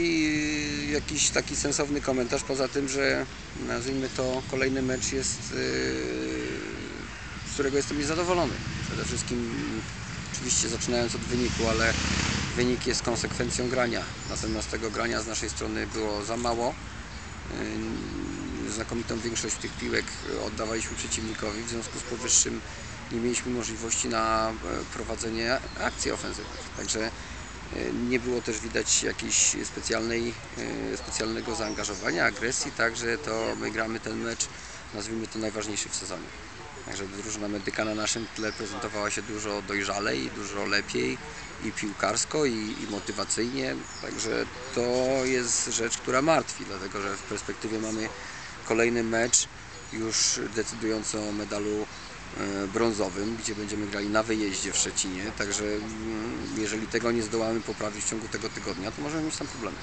I jakiś taki sensowny komentarz, poza tym, że nazwijmy to kolejny mecz jest, yy, z którego jestem niezadowolony. Przede wszystkim oczywiście zaczynając od wyniku, ale wynik jest konsekwencją grania. Natomiast tego grania z naszej strony było za mało. Yy, Znakomitą większość tych piłek oddawaliśmy przeciwnikowi, w związku z powyższym nie mieliśmy możliwości na e, prowadzenie akcji ofensywnych. Także Nie było też widać jakiejś specjalnej, e, specjalnego zaangażowania, agresji, także to my gramy ten mecz, nazwijmy to najważniejszy w sezonie. Także drużyna medyka na naszym tle prezentowała się dużo dojrzalej, dużo lepiej i piłkarsko, i, i motywacyjnie. Także to jest rzecz, która martwi, dlatego że w perspektywie mamy kolejny mecz już decydujący o medalu e, brązowym, gdzie będziemy grali na wyjeździe w Szczecinie. Także mm, jeżeli tego nie zdołamy poprawić w ciągu tego tygodnia, to możemy mieć tam problemy.